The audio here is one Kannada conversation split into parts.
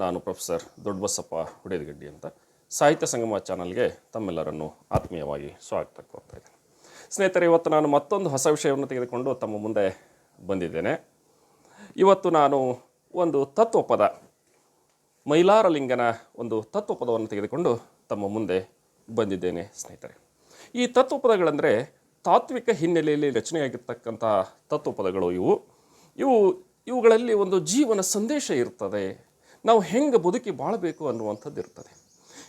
ನಾನು ಪ್ರೊಫೆಸರ್ ದೊಡ್ಡಬಸಪ್ಪ ಹುಡೇದಗಡ್ಡಿ ಅಂತ ಸಾಹಿತ್ಯ ಸಂಗಮ ಚಾನಲ್ಗೆ ತಮ್ಮೆಲ್ಲರನ್ನು ಆತ್ಮೀಯವಾಗಿ ಸ್ವಾಗತ ಕೋರ್ತಾ ಇದ್ದೇನೆ. ಸ್ನೇಹಿತರೆ, ಇವತ್ತು ನಾನು ಮತ್ತೊಂದು ಹೊಸ ವಿಷಯವನ್ನು ತೆಗೆದುಕೊಂಡು ತಮ್ಮ ಮುಂದೆ ಬಂದಿದ್ದೇನೆ. ಇವತ್ತು ನಾನು ಒಂದು ತತ್ವಪದ, ಮೈಲಾರಲಿಂಗನ ಒಂದು ತತ್ವಪದವನ್ನು ತೆಗೆದುಕೊಂಡು ತಮ್ಮ ಮುಂದೆ ಬಂದಿದ್ದೇನೆ ಸ್ನೇಹಿತರೆ. ಈ ತತ್ವಪದಗಳಂದರೆ ತಾತ್ವಿಕ ಹಿನ್ನೆಲೆಯಲ್ಲಿ ರಚನೆಯಾಗಿರ್ತಕ್ಕಂಥ ತತ್ವಪದಗಳು ಇವು. ಇವು, ಇವುಗಳಲ್ಲಿ ಒಂದು ಜೀವನ ಸಂದೇಶ ಇರ್ತದೆ ನಾವು ಹೆಂಗೆ ಬದುಕಿ ಬಾಳಬೇಕು ಅನ್ನುವಂಥದ್ದು ಇರ್ತದೆ.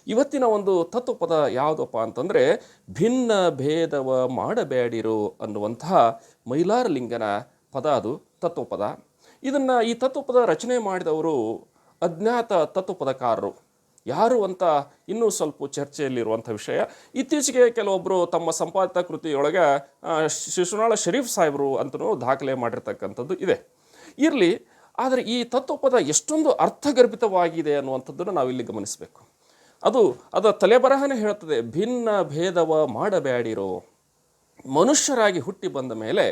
ಇವತ್ತಿನ ಒಂದು ತತ್ವಪದ ಯಾವುದಪ್ಪ ಅಂತಂದರೆ, ಭಿನ್ನ ಭೇದವ ಮಾಡಬೇಡಿರು ಅನ್ನುವಂತಹ ಮೈಲಾರಲಿಂಗನ ಪದ ಅದು, ತತ್ವಪದ. ಇದನ್ನು ಈ ತತ್ವಪದ ರಚನೆ ಮಾಡಿದವರು ಅಜ್ಞಾತ ತತ್ವಪದಕಾರರು. ಯಾರು ಅಂತ ಇನ್ನೂ ಸ್ವಲ್ಪ ಚರ್ಚೆಯಲ್ಲಿರುವಂಥ ವಿಷಯ. ಇತ್ತೀಚೆಗೆ ಕೆಲವೊಬ್ಬರು ತಮ್ಮ ಸಂಪಾದಿತ ಕೃತಿಯೊಳಗೆ ಶಿಶುನಾಳ ಶರೀಫ್ ಸಾಹೇಬರು ಅಂತಲೂ ದಾಖಲೆ ಮಾಡಿರ್ತಕ್ಕಂಥದ್ದು ಇದೆ. ಇರಲಿ ಆದರೆ ಈ ತತ್ವಪದ ಎಷ್ಟೊಂದು ಅರ್ಥಗರ್ಭಿತವಾಗಿದೆ ಅನ್ನುವಂಥದ್ದನ್ನು ನಾವಿಲ್ಲಿ ಗಮನಿಸಬೇಕು. ಅದು ಅದರ ತಲೆಬರಹನೇ ಹೇಳ್ತದೆ ಭಿನ್ನ ಭೇದವ ಮಾಡಬೇಡಿರೋ ಮನುಷ್ಯರಾಗಿ ಹುಟ್ಟಿ ಬಂದ ಮೇಲೆ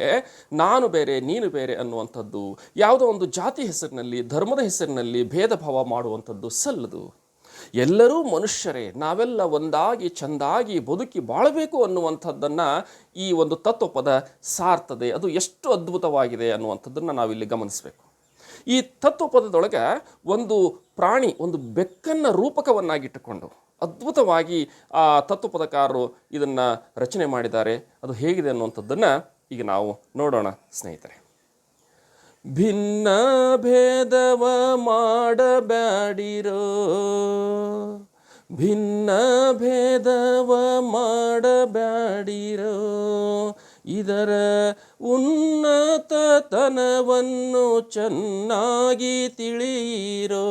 ನಾನು ಬೇರೆ, ನೀನು ಬೇರೆ ಅನ್ನುವಂಥದ್ದು, ಯಾವುದೋ ಒಂದು ಜಾತಿ ಹೆಸರಿನಲ್ಲಿ, ಧರ್ಮದ ಹೆಸರಿನಲ್ಲಿ ಭೇದ ಭಾವ ಮಾಡುವಂಥದ್ದು ಸಲ್ಲದು. ಎಲ್ಲರೂ ಮನುಷ್ಯರೇ, ನಾವೆಲ್ಲ ಒಂದಾಗಿ, ಚೆಂದಾಗಿ ಬದುಕಿ ಬಾಳಬೇಕು ಅನ್ನುವಂಥದ್ದನ್ನು ಈ ಒಂದು ತತ್ವಪದ ಸಾರ್ತದೆ. ಅದು ಎಷ್ಟು ಅದ್ಭುತವಾಗಿದೆ ಅನ್ನುವಂಥದ್ದನ್ನು ನಾವಿಲ್ಲಿ ಗಮನಿಸಬೇಕು. ಈ ತತ್ವ ಪದದೊಳಗೆ ಒಂದು ಪ್ರಾಣಿ, ಒಂದು ಬೆಕ್ಕನ್ನು ರೂಪಕವನ್ನಾಗಿಟ್ಟುಕೊಂಡು ಅದ್ಭುತವಾಗಿ ಆ ತತ್ವಪದಕಾರರು ಇದನ್ನು ರಚನೆ ಮಾಡಿದ್ದಾರೆ. ಅದು ಹೇಗಿದೆ ಅನ್ನುವಂಥದ್ದನ್ನು ಈಗ ನಾವು ನೋಡೋಣ, ಸ್ನೇಹಿತರೆ. ಭಿನ್ನ ಭೇದವ ಮಾಡಬ್ಯಾಡಿರೋ, ಭಿನ್ನ ಭೇದವ ಮಾಡಬ್ಯಾಡಿರೋ, ಇದರ ಉನ್ನತತನವನ್ನು ಚೆನ್ನಾಗಿ ತಿಳಿಯಿರೋ,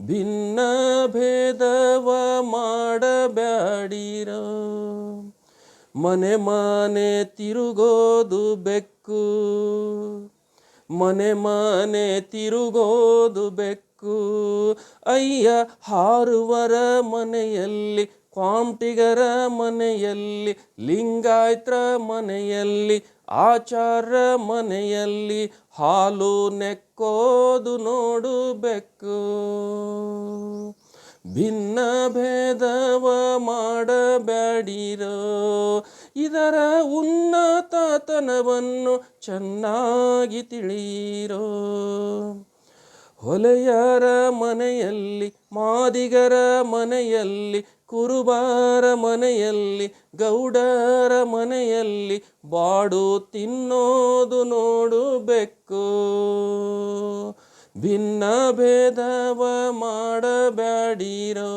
ಭಿನ್ನ ಭೇದವ ಮಾಡಬ್ಯಾಡಿರೋ. ಮನೆ ಮನೆ ತಿರುಗೋದು ಬೆಕ್ಕು, ಮನೆ ಮನೆ ತಿರುಗೋದು ಬೆಕ್ಕು. ಅಯ್ಯ ಹಾರುವರ ಮನೆಯಲ್ಲಿ ಕ್ವಾಂಟಿಗರ ಮನೆಯಲ್ಲಿ, ಲಿಂಗಾಯತ್ರ ಮನೆಯಲ್ಲಿ ಆಚಾರ ಮನೆಯಲ್ಲಿ ಹಾಲು ನೆಕ್ಕೋದು ನೋಡು ಬೆಕ್ಕು ಭಿನ್ನ ಭೇದವ ಮಾಡಬೇಡಿರೋ ಇದರ ಉನ್ನತತನವನ್ನು ಚೆನ್ನಾಗಿ ತಿಳಿಯಿರೋ ಹೊಲೆಯರ ಮನೆಯಲ್ಲಿ, ಮಾದಿಗರ ಮನೆಯಲ್ಲಿ ಕುರುಬಾರ ಮನೆಯಲ್ಲಿ, ಗೌಡರ ಮನೆಯಲ್ಲಿ ಬಾಡು ತಿನ್ನೋದು ನೋಡು ಬೆಕ್ಕು ಭಿನ್ನ ಭೇದವ ಮಾಡಬೇಡಿರೋ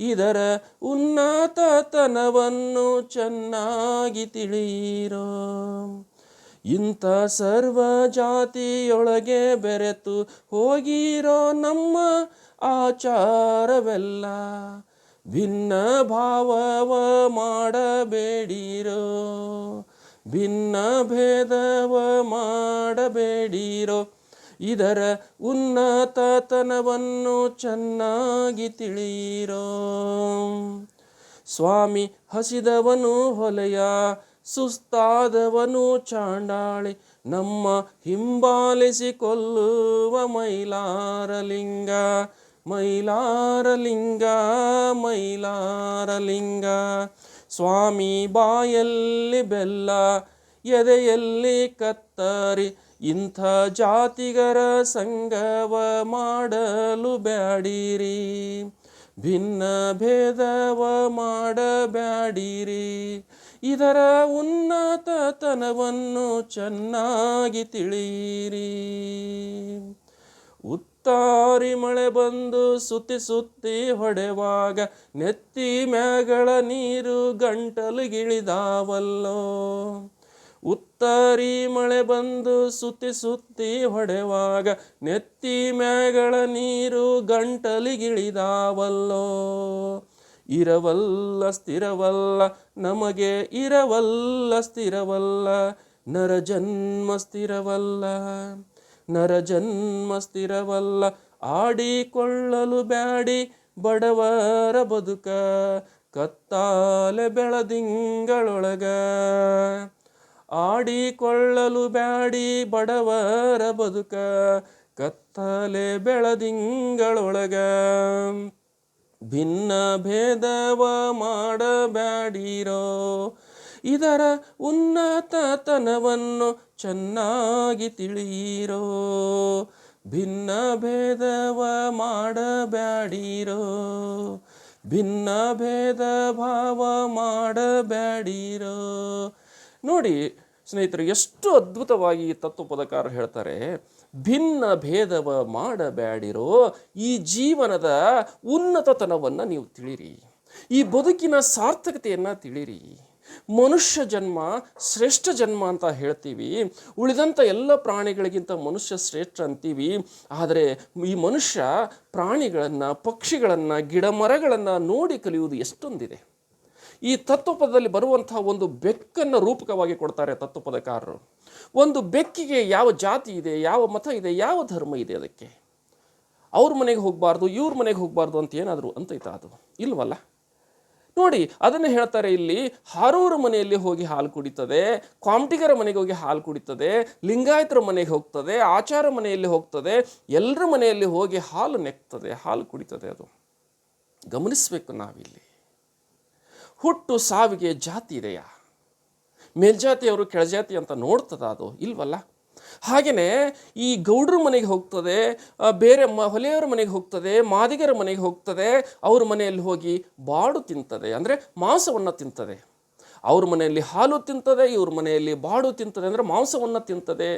ಇದರ ಉನ್ನತತನವನ್ನು ಚೆನ್ನಾಗಿ ತಿಳಿಯಿರೋ. ಇಂಥ ಸರ್ವ ಜಾತಿಯೊಳಗೆ ಬೆರೆತು ಹೋಗಿರೋ ನಮ್ಮ ಆಚಾರವೆಲ್ಲ ಭಿನ್ನ ಭಾವವ ಮಾಡಬೇಡಿರೋ ಭಿನ್ನ ಭೇದವ ಮಾಡಬೇಡಿರೋ, ಇದರ ಉನ್ನತತನವನ್ನು ಚೆನ್ನಾಗಿ ತಿಳಿಯಿರೋ. ಸ್ವಾಮಿ ಹಸಿದವನು ಹೊಲೆಯ, ಸುಸ್ತಾದವನು ಚಾಂಡಾಳಿ, ನಮ್ಮ ಹಿಂಬಾಲಿಸಿ ಕೊಲ್ಲುವ ಮೈಲಾರಲಿಂಗ ಮೈಲಾರಲಿಂಗ ಮೈಲಾರಲಿಂಗ. ಸ್ವಾಮಿ ಬಾಯಲ್ಲಿ ಬೆಲ್ಲ, ಎದೆಯಲ್ಲಿ ಕತ್ತರಿ. ಇಂಥ ಜಾತಿಗರ ಸಂಗವ ಮಾಡಲು ಬ್ಯಾಡಿರಿ. ಭಿನ್ನ ಭೇದವ ಮಾಡಬ್ಯಾಡಿರಿ. ಇದರ ಉನ್ನತತನವನ್ನು ಚೆನ್ನಾಗಿ ತಿಳಿಯಿರಿ. ಉತ್ತಾರಿ ಮಳೆ ಬಂದು ಸುತ್ತಿ ಸುತ್ತಿ ಹೊಡೆವಾಗ ನೆತ್ತಿ ಮ್ಯಾಗಳ ನೀರು ಗಂಟಲುಗಿಳಿದಾವಲ್ಲೋ. ಉತ್ತರಿ ಮಳೆ ಬಂದು ಸುತ್ತಿ ಸುತ್ತಿ ಹೊಡೆವಾಗ ನೆತ್ತಿ ಮ್ಯಾಗಳ ನೀರು ಗಂಟಲಿಗಿಳಿದಾವಲ್ಲೋ. ಇರವಲ್ಲ, ಸ್ಥಿರವಲ್ಲ, ನಮಗೆ ಇರವಲ್ಲ, ಸ್ಥಿರವಲ್ಲ, ನರ ಜನ್ಮ ಸ್ಥಿರವಲ್ಲ. ನರ ಜನ್ಮ ಸ್ಥಿರವಲ್ಲ, ಆಡಿಕೊಳ್ಳಲು ಬ್ಯಾಡಿ ಬಡವರ ಬದುಕ, ಕತ್ತಾಲೆ ಬೆಳದಿಂಗಳೊಳಗ. ಆಡಿಕೊಳ್ಳಲು ಬ್ಯಾಡಿ ಬಡವರ ಬದುಕ, ಕತ್ತಲೆ ಬೆಳದಿಂಗಳೊಳಗ. ಭಿನ್ನ ಭೇದವ ಮಾಡಬ್ಯಾಡಿರೋ ಇದರ ಉನ್ನತತನವನ್ನು ಚೆನ್ನಾಗಿ ತಿಳಿಯಿರೋ. ಭಿನ್ನ ಭೇದವ ಮಾಡಬ್ಯಾಡಿರೋ. ಭಿನ್ನ ಭೇದ ಭಾವ ಮಾಡಬ್ಯಾಡಿರೋ. ನೋಡಿ ಸ್ನೇಹಿತರು, ಎಷ್ಟು ಅದ್ಭುತವಾಗಿ ಈ ಪದಕಾರ ಹೇಳ್ತಾರೆ. ಭಿನ್ನ ಭೇದವ ಮಾಡಬ್ಯಾಡಿರೋ ಈ ಜೀವನದ ಉನ್ನತತನವನ್ನು ನೀವು ತಿಳಿರಿ. ಈ ಬದುಕಿನ ಸಾರ್ಥಕತೆಯನ್ನು ತಿಳಿರಿ. ಮನುಷ್ಯ ಜನ್ಮ, ಶ್ರೇಷ್ಠ ಜನ್ಮ ಅಂತ ಹೇಳ್ತೀವಿ. ಉಳಿದಂಥ ಎಲ್ಲ ಪ್ರಾಣಿಗಳಿಗಿಂತ ಮನುಷ್ಯ ಶ್ರೇಷ್ಠ ಅಂತೀವಿ. ಆದರೆ ಈ ಮನುಷ್ಯ ಪ್ರಾಣಿಗಳನ್ನು, ಪಕ್ಷಿಗಳನ್ನು, ಗಿಡ ಮರಗಳನ್ನು ನೋಡಿ ಕಲಿಯುವುದು ಎಷ್ಟೊಂದಿದೆ. ಈ ತತ್ವಪದದಲ್ಲಿ ಬರುವಂತಹ ಒಂದು ಬೆಕ್ಕನ್ನು ರೂಪಕವಾಗಿ ಕೊಡ್ತಾರೆ ತತ್ವಪದಕಾರರು. ಒಂದು ಬೆಕ್ಕಿಗೆ ಯಾವ ಜಾತಿ ಇದೆ, ಯಾವ ಮತ ಇದೆ, ಯಾವ ಧರ್ಮ ಇದೆ ಅದಕ್ಕೆ? ಅವ್ರ ಮನೆಗೆ ಹೋಗಬಾರ್ದು, ಇವ್ರ ಮನೆಗೆ ಹೋಗಬಾರ್ದು ಅಂತ ಏನಾದರೂ ಅಂತೈತಾ ಅದು. ಇಲ್ವಲ್ಲ? ನೋಡಿ, ಅದನ್ನು ಹೇಳ್ತಾರೆ ಇಲ್ಲಿ, ಹಾರೂರ ಮನೆಯಲ್ಲಿ ಹೋಗಿ ಹಾಲು ಕುಡಿತದೆ ಕಾಮಟಿಗರ ಮನೆಗೆ ಹೋಗಿ ಹಾಲು ಕುಡಿತದೆ, ಲಿಂಗಾಯತರ ಮನೆಗೆ ಹೋಗ್ತದೆ, ಆಚಾರ ಮನೆಯಲ್ಲಿ ಹೋಗ್ತದೆ, ಎಲ್ಲರ ಮನೆಯಲ್ಲಿ ಹೋಗಿ ಹಾಲು ನೆಕ್ತದೆ, ಹಾಲು ಕುಡಿತದೆ ಅದು. ಗಮನಿಸಬೇಕು ನಾವಿಲ್ಲಿ. ಹುಟ್ಟು ಸಾವಿಗೆ ಜಾತಿ ಇದೆಯಾ? ಮೇಲ್ಜಾತಿಯವರು ಕೆಳಜಾತಿ ಅಂತ ನೋಡ್ತದ ಅದು, ಇಲ್ವಲ್ಲ? ಹಾಗೆಯೇ ಈ ಗೌಡ್ರ ಮನೆಗೆ ಹೋಗ್ತದೆ ಬೇರೆ ಮ, ಹೊಲೆಯವರ ಮನೆಗೆ ಹೋಗ್ತದೆ, ಮಾದಿಗರ ಮನೆಗೆ ಹೋಗ್ತದೆ, ಅವ್ರ ಮನೆಯಲ್ಲಿ ಹೋಗಿ ಬಾಡು ತಿಂತದೆ, ಅಂದರೆ ಮಾಂಸವನ್ನು ತಿಂತದೆ. ಅವ್ರ ಮನೆಯಲ್ಲಿ ಹಾಲು ತಿಂತದೆ, ಇವ್ರ ಮನೆಯಲ್ಲಿ ಬಾಡು ತಿಂತದೆ, ಅಂದರೆ ಮಾಂಸವನ್ನು ತಿಂತದೆ.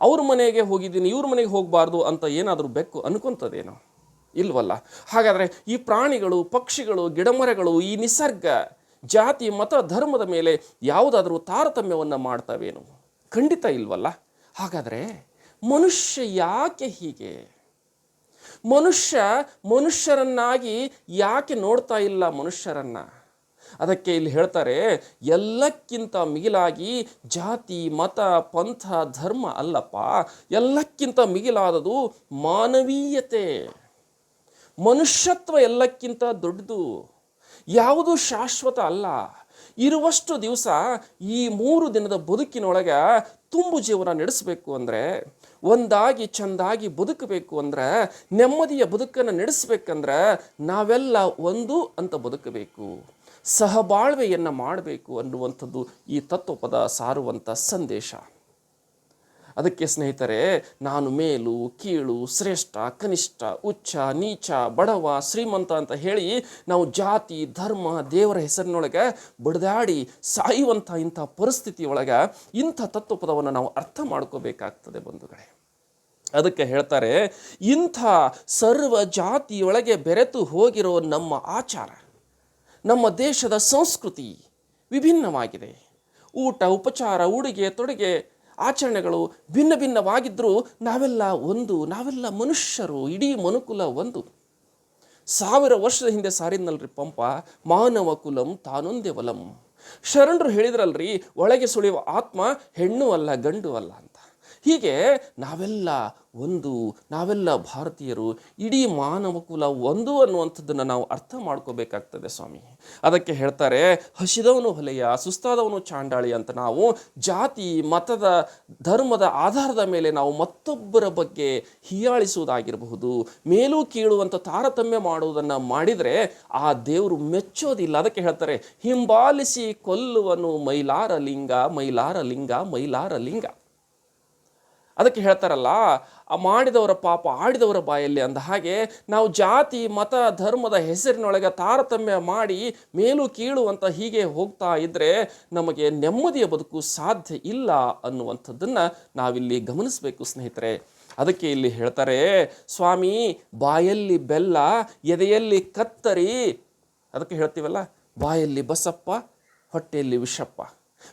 ಅವ್ರ ಮನೆಗೆ ಹೋಗಿದ್ದೀನಿ, ಇವ್ರ ಮನೆಗೆ ಹೋಗಬಾರ್ದು ಅಂತ ಏನಾದರೂ ಬೆಕ್ಕು ಅನ್ಕೊಂತದೇನೋ? ಇಲ್ವಲ್ಲ? ಹಾಗಾದರೆ ಈ ಪ್ರಾಣಿಗಳು, ಪಕ್ಷಿಗಳು, ಗಿಡಮರಗಳು, ಈ ನಿಸರ್ಗ, ಜಾತಿ, ಮತ, ಧರ್ಮದ ಮೇಲೆ ಯಾವುದಾದ್ರೂ ತಾರತಮ್ಯವನ್ನು ಮಾಡ್ತವೇನು? ಖಂಡಿತ ಇಲ್ವಲ್ಲ? ಹಾಗಾದರೆ ಮನುಷ್ಯ ಯಾಕೆ ಹೀಗೆ? ಮನುಷ್ಯ ಮನುಷ್ಯರನ್ನಾಗಿ ಯಾಕೆ ನೋಡ್ತಾ ಇಲ್ಲ ಮನುಷ್ಯರನ್ನ? ಅದಕ್ಕೆ ಇಲ್ಲಿ ಹೇಳ್ತಾರೆ, ಎಲ್ಲಕ್ಕಿಂತ ಮಿಗಿಲಾಗಿ ಜಾತಿ, ಮತ, ಪಂಥ, ಧರ್ಮ ಅಲ್ಲಪ್ಪ, ಎಲ್ಲಕ್ಕಿಂತ ಮಿಗಿಲಾದದು ಮಾನವೀಯತೆ. ಮನುಷ್ಯತ್ವ ಎಲ್ಲಕ್ಕಿಂತ ದೊಡ್ಡದು. ಯಾವುದು ಶಾಶ್ವತ ಅಲ್ಲ. ಇರುವಷ್ಟು ದಿವಸ ಈ ಮೂರು ದಿನದ ಬದುಕಿನೊಳಗೆ ತುಂಬು ಜೀವನ ನಡೆಸಬೇಕು ಅಂದರೆ, ಒಂದಾಗಿ ಚೆಂದಾಗಿ ಬದುಕಬೇಕು ಅಂದ್ರೆ, ನೆಮ್ಮದಿಯ ಬದುಕನ್ನು ನಡೆಸಬೇಕಂದ್ರೆ ನಾವೆಲ್ಲ ಒಂದು ಅಂತ ಬದುಕಬೇಕು. ಸಹಬಾಳ್ವೆಯನ್ನು ಮಾಡಬೇಕು ಅನ್ನುವಂಥದ್ದು ಈ ತತ್ವಪದ ಸಾರುವಂಥ ಸಂದೇಶ. ಅದಕ್ಕೆ ಸ್ನೇಹಿತರೆ, ನಾನು ಮೇಲು, ಕೀಳು, ಶ್ರೇಷ್ಠ, ಕನಿಷ್ಠ ಉಚ್ಚ ನೀಚ, ಬಡವ, ಶ್ರೀಮಂತ ಅಂತ ಹೇಳಿ ನಾವು ಜಾತಿ, ಧರ್ಮ, ದೇವರ ಹೆಸರಿನೊಳಗೆ ಬಡದಾಡಿ ಸಾಯುವಂಥ ಇಂಥ ಪರಿಸ್ಥಿತಿಯೊಳಗೆ ಇಂಥ ತತ್ವಪದವನ್ನು ನಾವು ಅರ್ಥ ಮಾಡ್ಕೋಬೇಕಾಗ್ತದೆ ಬಂಧುಗಳೇ. ಅದಕ್ಕೆ ಹೇಳ್ತಾರೆ, ಇಂಥ ಸರ್ವ ಜಾತಿಯೊಳಗೆ ಬೆರೆತು ಹೋಗಿರೋ ನಮ್ಮ ಆಚಾರ, ನಮ್ಮ ದೇಶದ ಸಂಸ್ಕೃತಿ ವಿಭಿನ್ನವಾಗಿದೆ. ಊಟ, ಉಪಚಾರ, ಉಡುಗೆ, ತೊಡುಗೆ ಆಚರಣೆಗಳು ಭಿನ್ನ ಭಿನ್ನವಾಗಿದ್ದರೂ ನಾವೆಲ್ಲ ಒಂದು, ನಾವೆಲ್ಲ ಮನುಷ್ಯರು, ಇಡೀ ಮನುಕುಲ ಒಂದು. ಸಾವಿರ ವರ್ಷದ ಹಿಂದೆ ಸಾರಿದ್ನಲ್ರಿ ಪಂಪ, ಮಾನವ ಕುಲಂ ತಾನೊಂದೇ ಶರಣರು ಹೇಳಿದ್ರಲ್ರಿ, ಒಳಗೆ ಸುಳಿಯುವ ಆತ್ಮ ಹೆಣ್ಣು ಅಲ್ಲ, ಗಂಡು ಅಲ್ಲ ಹೀಗೆ ನಾವೆಲ್ಲ ಒಂದು, ನಾವೆಲ್ಲ ಭಾರತೀಯರು ಇಡೀ ಮಾನವ ಕುಲ ಒಂದು ಅನ್ನುವಂಥದ್ದನ್ನು ನಾವು ಅರ್ಥ ಮಾಡ್ಕೋಬೇಕಾಗ್ತದೆ ಸ್ವಾಮಿ. ಅದಕ್ಕೆ ಹೇಳ್ತಾರೆ, ಹಸಿದವನು ಹೊಲೆಯ, ಸುಸ್ತಾದವನು ಚಾಂಡಾಳಿ ಅಂತ ನಾವು ಜಾತಿ, ಮತದ, ಧರ್ಮದ ಆಧಾರದ ಮೇಲೆ ನಾವು ಮತ್ತೊಬ್ಬರ ಬಗ್ಗೆ ಹೀಯಾಳಿಸುವುದಾಗಿರಬಹುದು, ಮೇಲೂ ಕೀಳುವಂಥ ತಾರತಮ್ಯ ಮಾಡುವುದನ್ನು ಮಾಡಿದರೆ ಆ ದೇವರು ಮೆಚ್ಚೋದಿಲ್ಲ. ಅದಕ್ಕೆ ಹೇಳ್ತಾರೆ, ಹಿಂಬಾಲಿಸಿ ಕೊಲ್ಲುವನು ಮೈಲಾರ ಲಿಂಗ ಮೈಲಾರ ಲಿಂಗ ಮೈಲಾರ ಲಿಂಗ ಅದಕ್ಕೆ ಹೇಳ್ತಾರಲ್ಲ ಮಾಡಿದವರ ಪಾಪ ಆಡಿದವರ ಬಾಯಲ್ಲಿ ಅಂದ ಹಾಗೆ ನಾವು ಜಾತಿ, ಮತ, ಧರ್ಮದ ಹೆಸರಿನೊಳಗೆ ತಾರತಮ್ಯ ಮಾಡಿ ಮೇಲು ಕೀಳು ಅಂತ ಹೀಗೆ ಹೋಗ್ತಾ ಇದ್ದರೆ ನಮಗೆ ನೆಮ್ಮದಿಯ ಬದುಕು ಸಾಧ್ಯ ಇಲ್ಲ ಅನ್ನುವಂಥದ್ದನ್ನು ನಾವಿಲ್ಲಿ ಗಮನಿಸಬೇಕು ಸ್ನೇಹಿತರೆ. ಅದಕ್ಕೆ ಇಲ್ಲಿ ಹೇಳ್ತಾರೆ, ಸ್ವಾಮಿ, ಬಾಯಲ್ಲಿ ಬೆಲ್ಲ, ಎದೆಯಲ್ಲಿ ಕತ್ತರಿ. ಅದಕ್ಕೆ ಹೇಳ್ತೀವಲ್ಲ, ಬಾಯಲ್ಲಿ ಬಸಪ್ಪ, ಹೊಟ್ಟೆಯಲ್ಲಿ ವಿಷಪ್ಪ.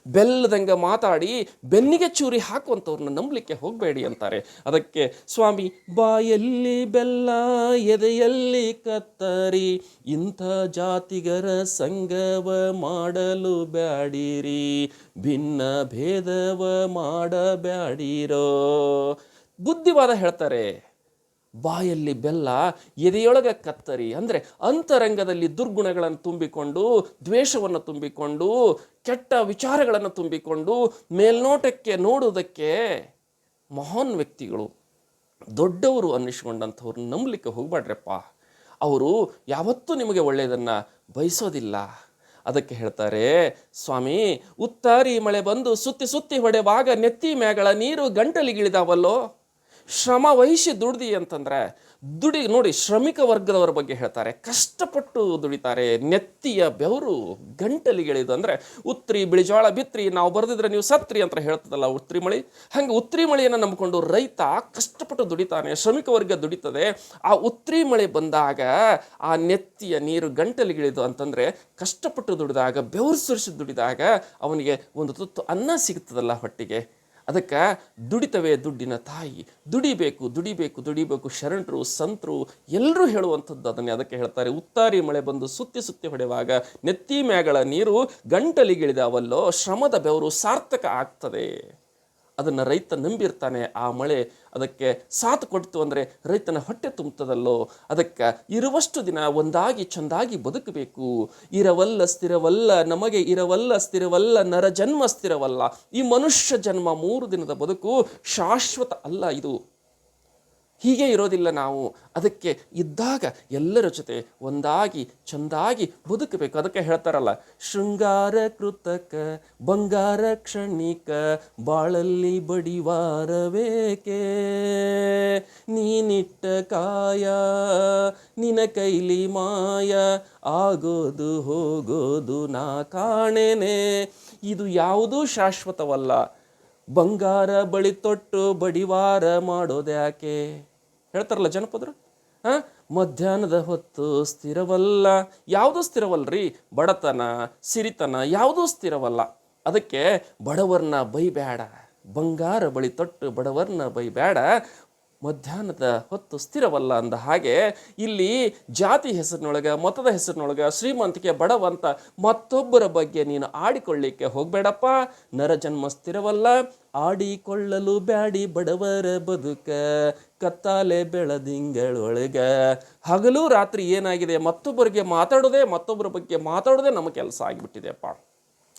ಬೆಲ್ಲದಂಗ ಮಾತಾಡಿ ಬೆನ್ನಿಗೆ ಚೂರಿ ಹಾಕುವಂಥವ್ರನ್ನ ನಂಬಲಿಕ್ಕೆ ಹೋಗಬೇಡಿ ಅಂತಾರೆ. ಅದಕ್ಕೆ ಸ್ವಾಮಿ, ಬಾಯಲ್ಲಿ ಬೆಲ್ಲ, ಎದೆಯಲ್ಲಿ ಕತ್ತರಿ, ಇಂಥ ಜಾತಿಗರ ಸಂಗವ ಮಾಡಲು ಬ್ಯಾಡಿರಿ, ಭಿನ್ನ ಭೇದವ ಮಾಡಬ್ಯಾಡಿರೋ. ಬುದ್ಧಿವಾದ ಹೇಳ್ತಾರೆ. ಬಾಯಲ್ಲಿ ಬೆಲ್ಲ, ಎದೆಯೊಳಗೆ ಕತ್ತರಿ, ಅಂದರೆ ಅಂತರಂಗದಲ್ಲಿ ದುರ್ಗುಣಗಳನ್ನು ತುಂಬಿಕೊಂಡು, ದ್ವೇಷವನ್ನು ತುಂಬಿಕೊಂಡು, ಕೆಟ್ಟ ವಿಚಾರಗಳನ್ನು ತುಂಬಿಕೊಂಡು, ಮೇಲ್ನೋಟಕ್ಕೆ ನೋಡುವುದಕ್ಕೆ ಮಹಾನ್ ವ್ಯಕ್ತಿಗಳು. ದೊಡ್ಡವರು ಅನ್ನಿಸ್ಕೊಂಡಂಥವ್ರು ನಂಬಲಿಕ್ಕೆ ಹೋಗಬೇಡ್ರಪ್ಪ. ಅವರು ಯಾವತ್ತೂ ನಿಮಗೆ ಒಳ್ಳೆಯದನ್ನು ಬಯಸೋದಿಲ್ಲ. ಅದಕ್ಕೆ ಹೇಳ್ತಾರೆ, ಸ್ವಾಮಿ, ಉತ್ತಾರಿ ಮಳೆ ಬಂದು ಸುತ್ತಿ ಸುತ್ತಿ ಹೊಡೆವಾಗ ನೆತ್ತಿ ಮ್ಯಾಗಳ ನೀರು ಗಂಟಲಿಗಿಳಿದಾವಲ್ಲೋ? ಶ್ರಮ ವಹಿಸಿ ದುಡ್ದಿ ಅಂತಂದ್ರೆ ದುಡಿ, ನೋಡಿ ಶ್ರಮಿಕ ವರ್ಗದವರ ಬಗ್ಗೆ ಹೇಳ್ತಾರೆ. ಕಷ್ಟಪಟ್ಟು ದುಡಿತಾರೆ. ನೆತ್ತಿಯ ಬೆವರು ಗಂಟಲಿಗಳಿದು ಅಂದರೆ ಉತ್ರಿ, ಬಿಳಿಜೋಳ, ಬಿತ್ರಿ, ನಾವು ಬರೆದಿದ್ರೆ ನೀವು ಸತ್ರಿ ಅಂತ ಹೇಳ್ತದಲ್ಲ ಉತ್ರಿ ಮಳಿ ಹಂಗೆ ಉತ್ರಿ ಮಳೆಯನ್ನು ನಂಬಿಕೊಂಡು ರೈತ ಕಷ್ಟಪಟ್ಟು ದುಡಿತಾನೆ, ಶ್ರಮಿಕ ವರ್ಗ ದುಡಿತದೆ. ಆ ಉತ್ರಿ ಮಳೆ ಬಂದಾಗ ಆ ನೆತ್ತಿಯ ನೀರು ಗಂಟಲಿಗಿಳಿದು ಅಂತಂದರೆ ಕಷ್ಟಪಟ್ಟು ದುಡಿದಾಗ, ಬೆವರು ಸುರಿಸಿ ದುಡಿದಾಗ ಅವನಿಗೆ ಒಂದು ತುತ್ತು ಅನ್ನ ಸಿಗ್ತದಲ್ಲ ಹೊಟ್ಟಿಗೆ. ಅದಕ್ಕೆ ದುಡಿತವೇ ದುಡ್ಡಿನ ತಾಯಿ. ದುಡಿಬೇಕು ದುಡಿಬೇಕು ದುಡಿಬೇಕು, ಶರಣರು, ಸಂತರು, ಎಲ್ಲರೂ ಹೇಳುವಂಥದ್ದು ಅದನ್ನೇ ಅದಕ್ಕೆ ಹೇಳ್ತಾರೆ. ಉತ್ತಾರಿ ಮಳೆ ಬಂದು ಸುತ್ತಿ ಸುತ್ತಿ ಹೊಡೆಯುವಾಗ ನೆತ್ತಿ ಮ್ಯಾಗಳ ನೀರು ಗಂಟಲಿಗಿಳಿದಾವಲ್ಲೋ ಶ್ರಮದ ಬೆವರು ಸಾರ್ಥಕ ಆಗ್ತದೆ. ಅದನ್ನು ರೈತ ನಂಬಿರ್ತಾನೆ. ಆ ಮಳೆ ಅದಕ್ಕೆ ಸಾಥ್ ಕೊಡ್ತು ಅಂದರೆ ರೈತನ ಹೊಟ್ಟೆ ತುಂಬುತ್ತದಲ್ಲೋ ಅದಕ್ಕೆ ಇರುವಷ್ಟು ದಿನ ಒಂದಾಗಿ ಚಂದಾಗಿ ಬದುಕಬೇಕು. ಇರವಲ್ಲ, ಸ್ಥಿರವಲ್ಲ, ನಮಗೆ ಇರವಲ್ಲ, ಸ್ಥಿರವಲ್ಲ, ನರ ಜನ್ಮ ಸ್ಥಿರವಲ್ಲ. ಈ ಮನುಷ್ಯ ಜನ್ಮ ಮೂರು ದಿನದ ಬದುಕು ಶಾಶ್ವತ ಅಲ್ಲ ಇದು. ಹೀಗೆ ಇರೋದಿಲ್ಲ ನಾವು. ಅದಕ್ಕೆ ಇದ್ದಾಗ ಎಲ್ಲರ ಜೊತೆ ಒಂದಾಗಿ, ಚಂದಾಗಿ ಬದುಕಬೇಕು. ಅದಕ್ಕೆ ಹೇಳ್ತಾರಲ್ಲ, ಶೃಂಗಾರ ಕೃತಕ, ಬಂಗಾರ ಕ್ಷಣಿಕ, ಬಾಳಲ್ಲಿ ಬಡಿವಾರವೇಕೆ? ನೀನಿಟ್ಟ ಕಾಯ ನಿನ ಕೈಲಿ ಮಾಯ, ಆಗೋದು ಹೋಗೋದು ನಾ ಕಾಣೇನೆ. ಇದು ಯಾವುದೂ ಶಾಶ್ವತವಲ್ಲ. ಬಂಗಾರ ಬಳಿ ತೊಟ್ಟು ಬಡಿವಾರ ಮಾಡೋದ್ಯಾಕೆ ಹೇಳ್ತಾರಲ್ಲ ಜನಪದರು? ಹಾಂ? ಮಧ್ಯಾಹ್ನದ ಹೊತ್ತು ಸ್ಥಿರವಲ್ಲ. ಯಾವುದೂ ಸ್ಥಿರವಲ್ರಿ? ಬಡತನ, ಸಿರಿತನ, ಯಾವುದೂ ಸ್ಥಿರವಲ್ಲ. ಅದಕ್ಕೆ ಬಡವರನ್ನ ಬೈಬೇಡ. ಬಂಗಾರ ಬಳಿ ತೊಟ್ಟು ಬಡವರನ್ನ ಬೈಬೇಡ. ಮಧ್ಯಾಹ್ನದ ಹೊತ್ತು ಸ್ಥಿರವಲ್ಲ ಅಂದ ಹಾಗೆ ಇಲ್ಲಿ ಜಾತಿ ಹೆಸರಿನೊಳಗೆ, ಮತದ ಹೆಸರಿನೊಳಗೆ, ಶ್ರೀಮಂತಿಕೆ ಬಡವಂತ ಮತ್ತೊಬ್ಬರ ಬಗ್ಗೆ ನೀನು ಆಡಿಕೊಳ್ಳಿಕ್ಕೆ ಹೋಗಬೇಡಪ್ಪ. ನರಜನ್ಮ ಸ್ಥಿರವಲ್ಲ, ಆಡಿಕೊಳ್ಳಲು ಬ್ಯಾಡಿ ಬಡವರ ಬದುಕ. ಕತ್ತಾಲೆ ಬೆಳದಿಂಗಳೊಳಗ. ಹಗಲು ರಾತ್ರಿ ಏನಾಗಿದೆ? ಮತ್ತೊಬ್ಬರಿಗೆ ಮಾತಾಡೋದೇ, ಮತ್ತೊಬ್ಬರ ಬಗ್ಗೆ ಮಾತಾಡೋದೇ ನಮ್ಮ ಕೆಲಸ ಆಗಿಬಿಟ್ಟಿದೆಪ್ಪ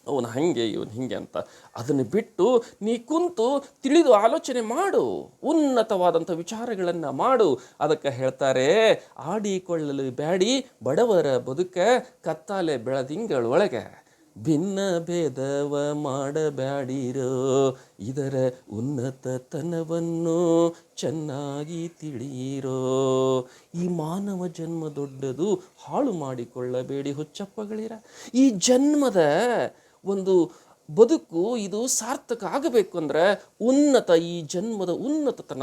ಅವನು ಹಾಗೆ, ಇವನು ಹಿಂಗೆ ಅಂತ. ಅದನ್ನು ಬಿಟ್ಟು ನೀ ಕುಂತು ತಿಳಿದು ಆಲೋಚನೆ ಮಾಡು. ಉನ್ನತವಾದಂಥ ವಿಚಾರಗಳನ್ನು ಮಾಡು. ಅದಕ್ಕೆ ಹೇಳ್ತಾರೆ, ಆಡಿಕೊಳ್ಳಲು ಬ್ಯಾಡಿ ಬಡವರ ಬದುಕ ಕತ್ತಾಲೆ ಬೆಳದಿಂಗಳೊಳಗೆ ಭಿನ್ನ ಭೇದವ ಮಾಡಬ್ಯಾಡಿರೋ ಇದರ ಉನ್ನತತನವನ್ನು ಚೆನ್ನಾಗಿ ತಿಳಿಯಿರೋ. ಈ ಮಾನವ ಜನ್ಮ ದೊಡ್ಡದು ಹಾಳು ಮಾಡಿಕೊಳ್ಳಬೇಡಿ ಹುಚ್ಚಪ್ಪಗಳಿರ. ಈ ಜನ್ಮದ ಒಂದು ಬದುಕು ಇದು ಸಾರ್ಥಕ ಆಗಬೇಕು ಅಂದ್ರೆ ಉನ್ನತ ಈ ಜನ್ಮದ ಉನ್ನತತನ,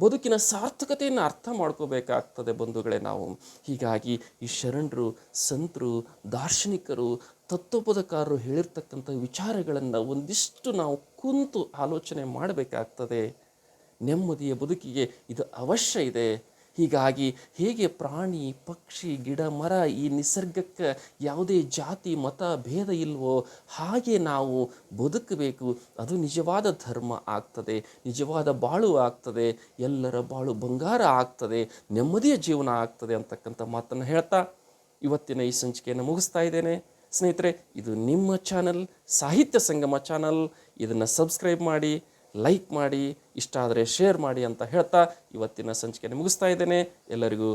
ಬದುಕಿನ ಸಾರ್ಥಕತೆಯನ್ನು ಅರ್ಥ ಮಾಡ್ಕೋಬೇಕಾಗ್ತದೆ ಬಂಧುಗಳೇ ನಾವು. ಹೀಗಾಗಿ ಈ ಶರಣರು, ಸಂತರು, ದಾರ್ಶನಿಕರು, ತತ್ವಪದಕಾರರು ಹೇಳಿರ್ತಕ್ಕಂಥ ವಿಚಾರಗಳನ್ನು ಒಂದಿಷ್ಟು ನಾವು ಕುಂತು ಆಲೋಚನೆ ಮಾಡಬೇಕಾಗ್ತದೆ. ನೆಮ್ಮದಿಯ ಬದುಕಿಗೆ ಇದು ಅವಶ್ಯ ಇದೆ. ಹೀಗಾಗಿ ಹೇಗೆ ಪ್ರಾಣಿ, ಪಕ್ಷಿ, ಗಿಡ, ಮರ ಈ ನಿಸರ್ಗಕ್ಕೆ ಯಾವುದೇ ಜಾತಿ, ಮತ, ಭೇದ ಇಲ್ವೋ ಹಾಗೆ ನಾವು ಬದುಕಬೇಕು. ಅದು ನಿಜವಾದ ಧರ್ಮ ಆಗ್ತದೆ, ನಿಜವಾದ ಬಾಳು ಆಗ್ತದೆ, ಎಲ್ಲರ ಬಾಳು ಬಂಗಾರ ಆಗ್ತದೆ, ನೆಮ್ಮದಿಯ ಜೀವನ ಆಗ್ತದೆ ಅಂತಕ್ಕಂಥ ಮಾತನ್ನು ಹೇಳ್ತಾ ಇವತ್ತಿನ ಈ ಸಂಚಿಕೆಯನ್ನು ಮುಗಿಸ್ತಾ ಇದ್ದೇನೆ. ಸ್ನೇಹಿತರೆ, ಇದು ನಿಮ್ಮ ಚಾನಲ್, ಸಾಹಿತ್ಯ ಸಂಗಮ ಚಾನಲ್. ಇದನ್ನು ಸಬ್ಸ್ಕ್ರೈಬ್ ಮಾಡಿ ಲೈಕ್ ಮಾಡಿ ಇಷ್ಟ ಆದರೆ ಶೇರ್ ಮಾಡಿ ಅಂತ ಹೇಳ್ತಾ ಇವತ್ತಿನ ಸಂಚಿಕೆಯನ್ನು ಮುಗಿಸ್ತಾ ಇದ್ದೇನೆ. ಎಲ್ಲರಿಗೂ